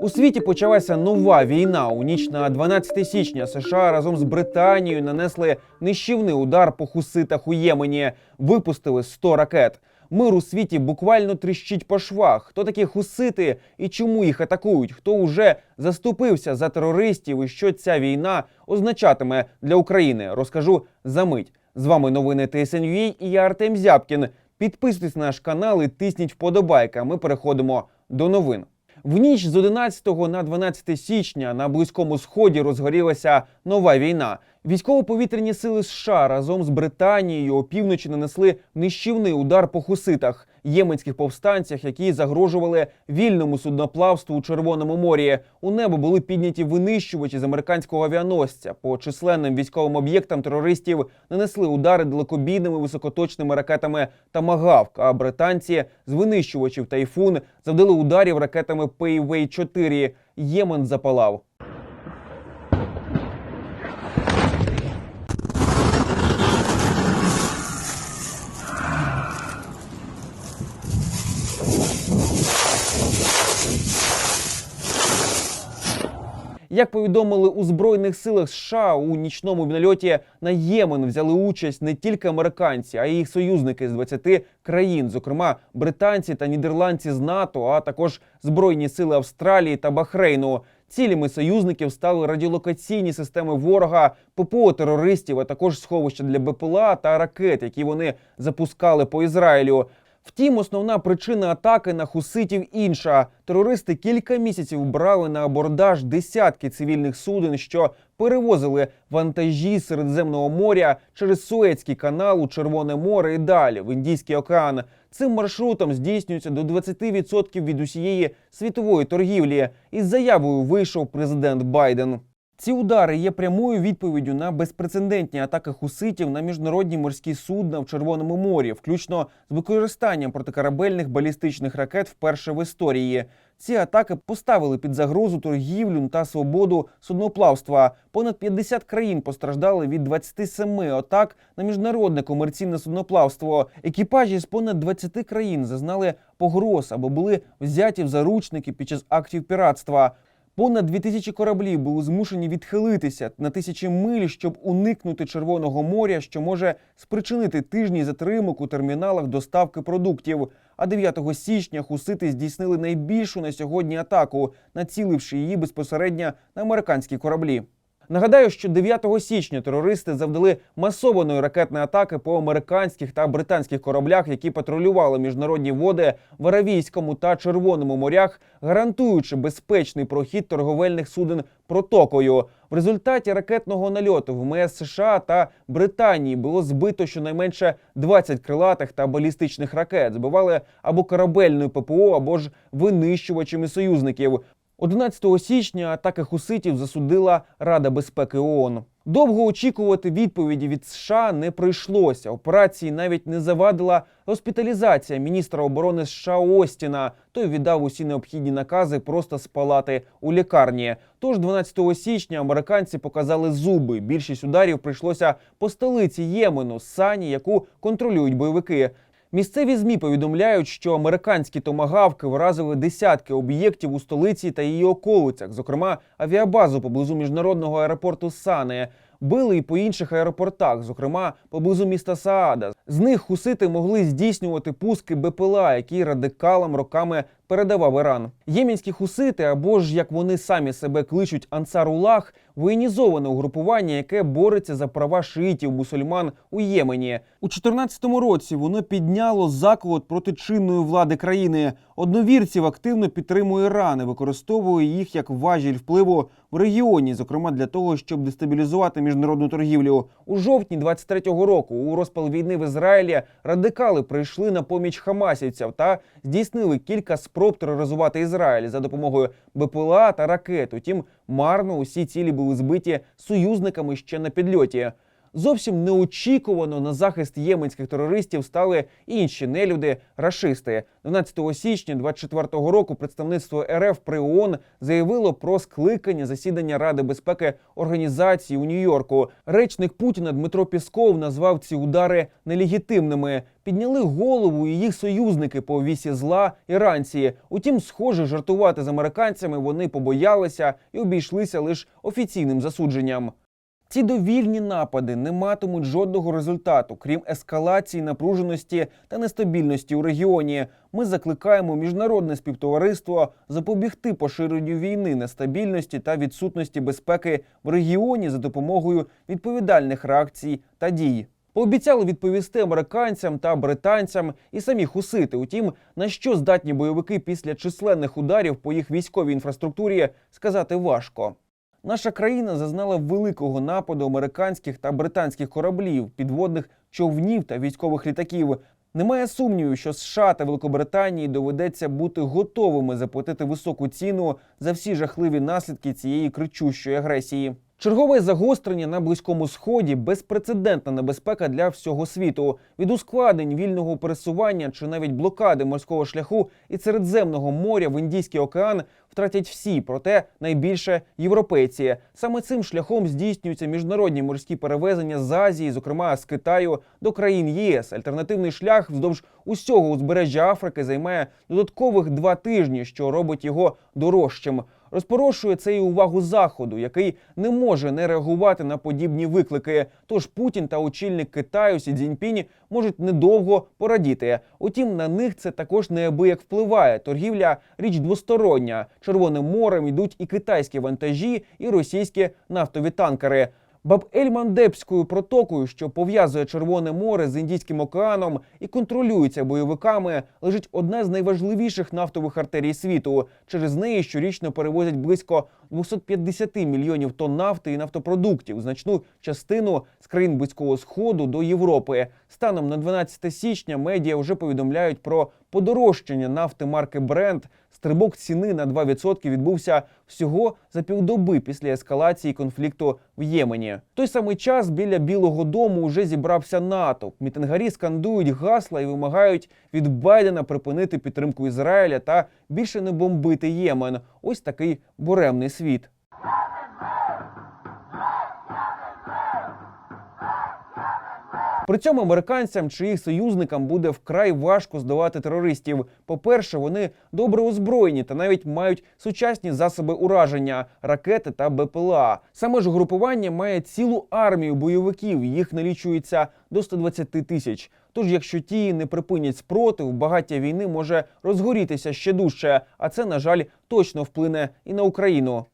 У світі почалася нова війна. У ніч на 12 січня США разом з Британією нанесли нищівний удар по хуситах у Ємені, випустили 100 ракет. Мир у світі буквально тріщить по швах. Хто такі хусити і чому їх атакують? Хто уже заступився за терористів і що ця війна означатиме для України? Розкажу за мить. З вами новини ТСНЮА і я Артем Зябкін. Підписуйтесь на наш канал і тисніть вподобайки. а Ми переходимо до новин. В ніч з 11 на 12 січня на близькому сході розгорілася нова війна. Військово-повітряні сили США разом з Британією опівночі нанесли нищівний удар по хуситах єменських повстанцях, які загрожували вільному судноплавству у Червоному морі. У небо були підняті винищувачі з американського авіаносця. По численним військовим об'єктам терористів нанесли удари далекобійними високоточними ракетами Тамагавк. А британці з винищувачів Тайфун завдали ударів ракетами Пейвей 4 Ємен запалав. Як повідомили у збройних силах США у нічному нальоті на Ємен взяли участь не тільки американці, а й їх союзники з 20 країн, зокрема британці та нідерландці з НАТО, а також збройні сили Австралії та Бахрейну. Цілями союзників стали радіолокаційні системи ворога, ППО терористів, а також сховища для БПЛА та ракет, які вони запускали по Ізраїлю. Втім, основна причина атаки на хуситів інша. Терористи кілька місяців брали на абордаж десятки цивільних суден, що перевозили вантажі з Середземного моря через Суецький канал у Червоне море і далі в Індійський океан. Цим маршрутом здійснюється до 20% від усієї світової торгівлі. Із заявою вийшов президент Байден. Ці удари є прямою відповіддю на безпрецедентні атаки хуситів на міжнародні морські судна в Червоному морі, включно з використанням протикорабельних балістичних ракет вперше в історії. Ці атаки поставили під загрозу торгівлю та свободу судноплавства. Понад 50 країн постраждали від 27 атак на міжнародне комерційне судноплавство. Екіпажі з понад 20 країн зазнали погроз або були взяті в заручники під час актів піратства. Понад 2000 кораблів були змушені відхилитися на тисячі миль, щоб уникнути Червоного моря, що може спричинити тижні затримок у терміналах доставки продуктів. А 9 січня хусити здійснили найбільшу на сьогодні атаку, націливши її безпосередньо на американські кораблі. Нагадаю, що 9 січня терористи завдали масованої ракетної атаки по американських та британських кораблях, які патрулювали міжнародні води в Аравійському та Червоному морях, гарантуючи безпечний прохід торговельних суден протокою. В результаті ракетного нальоту в МС США та Британії було збито щонайменше 20 крилатих та балістичних ракет. Збивали або корабельною ППО, або ж винищувачами союзників. 11 січня атаки хуситів засудила Рада безпеки ООН. Довго очікувати відповіді від США не прийшлося. Операції навіть не завадила госпіталізація міністра оборони США Остіна. Той віддав усі необхідні накази просто спалати у лікарні. Тож 12 січня американці показали зуби. Більшість ударів прийшлося по столиці Ємену, Сані, яку контролюють бойовики. Місцеві змі повідомляють, що американські томагавки вразили десятки об'єктів у столиці та її околицях, зокрема авіабазу поблизу міжнародного аеропорту Сане. Били і по інших аеропортах, зокрема поблизу міста Саада. З них хусити могли здійснювати пуски БПЛА, які радикалам роками передавав Іран. Ємінські хусити, або ж як вони самі себе кличуть Ансарулах, воєнізоване угрупування, яке бореться за права шиїтів мусульман у Ємені. У 2014 році воно підняло заколот проти чинної влади країни. Одновірців активно підтримує Іран і використовує їх як важіль впливу в регіоні, зокрема для того, щоб дестабілізувати міжнародну торгівлю. У жовтні 23-го року, у розпал війни в Ізраїлі, радикали прийшли на поміч хамасівців та здійснили кілька спроб тероризувати Ізраїль за допомогою БПЛА та ракет. Утім, марно усі цілі були збиті союзниками ще на підльоті. Зовсім неочікувано на захист єменських терористів стали інші нелюди рашисти. 12 січня 24-го року представництво РФ при ООН заявило про скликання засідання Ради безпеки організації у Нью-Йорку. Речник Путіна Дмитро Пісков назвав ці удари нелегітимними. Підняли голову і їх союзники по вісі зла іранці. Утім, схоже, жартувати з американцями вони побоялися і обійшлися лише офіційним засудженням. Ці довільні напади не матимуть жодного результату, крім ескалації напруженості та нестабільності у регіоні. Ми закликаємо міжнародне співтовариство запобігти поширенню війни, нестабільності та відсутності безпеки в регіоні за допомогою відповідальних реакцій та дій. Пообіцяли відповісти американцям та британцям і самі хусити. Утім, на що здатні бойовики після численних ударів по їх військовій інфраструктурі, сказати важко. Наша країна зазнала великого нападу американських та британських кораблів, підводних човнів та військових літаків. Немає сумніву, що США та Великобританії доведеться бути готовими заплатити високу ціну за всі жахливі наслідки цієї кричущої агресії. Чергове загострення на близькому сході безпрецедентна небезпека для всього світу. Від ускладнень вільного пересування чи навіть блокади морського шляху і Середземного моря в Індійський океан втратять всі, проте найбільше європейці. Саме цим шляхом здійснюються міжнародні морські перевезення з Азії, зокрема з Китаю до країн ЄС. Альтернативний шлях вздовж усього узбережжя Африки займає додаткових два тижні, що робить його дорожчим. Розпорошує це і увагу заходу, який не може не реагувати на подібні виклики. Тож Путін та очільник Китаю Сі Цзіньпіні можуть недовго порадіти. Утім, на них це також неабияк впливає. Торгівля річ двостороння. Червоним морем йдуть і китайські вантажі, і російські нафтові танкери. Баб-Ель-Мандебською протокою, що пов'язує Червоне море з Індійським океаном і контролюється бойовиками, лежить одна з найважливіших нафтових артерій світу. Через неї щорічно перевозять близько 250 мільйонів тонн нафти і нафтопродуктів, значну частину з країн близького сходу до Європи. Станом на 12 січня медіа вже повідомляють про подорожчання нафти марки Brent. Стрибок ціни на 2% відбувся всього за півдоби після ескалації конфлікту в Ємені. В той самий час біля Білого Дому вже зібрався натовп. Мітингарі скандують гасла і вимагають від Байдена припинити підтримку Ізраїля та більше не бомбити Ємен. Ось такий буремний світ. При цьому американцям чи їх союзникам буде вкрай важко здолати терористів. По-перше, вони добре озброєні та навіть мають сучасні засоби ураження, ракети та БПЛА. Саме ж групування має цілу армію бойовиків. Їх налічується до 120 тисяч. Тож, якщо ті не припинять спротив, багаття війни може розгорітися ще дужче, а це, на жаль, точно вплине і на Україну.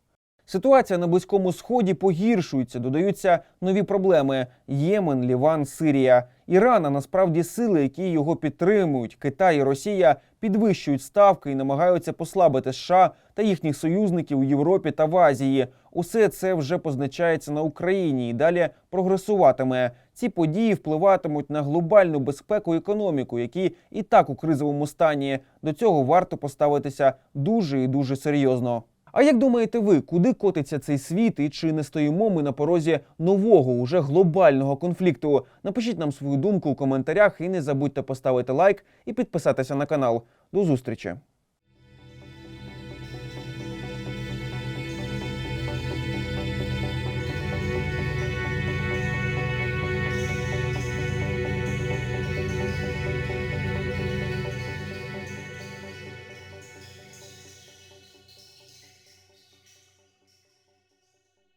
Ситуація на близькому сході погіршується, додаються нові проблеми: Ємен, Ліван, Сирія. Іран, а насправді сили, які його підтримують, Китай і Росія підвищують ставки і намагаються послабити США та їхніх союзників у Європі та в Азії. Усе це вже позначається на Україні і далі прогресуватиме. Ці події впливатимуть на глобальну безпеку і економіку, які і так у кризовому стані. До цього варто поставитися дуже і дуже серйозно. А як думаєте ви, куди котиться цей світ і чи не стоїмо ми на порозі нового уже глобального конфлікту? Напишіть нам свою думку у коментарях і не забудьте поставити лайк і підписатися на канал. До зустрічі!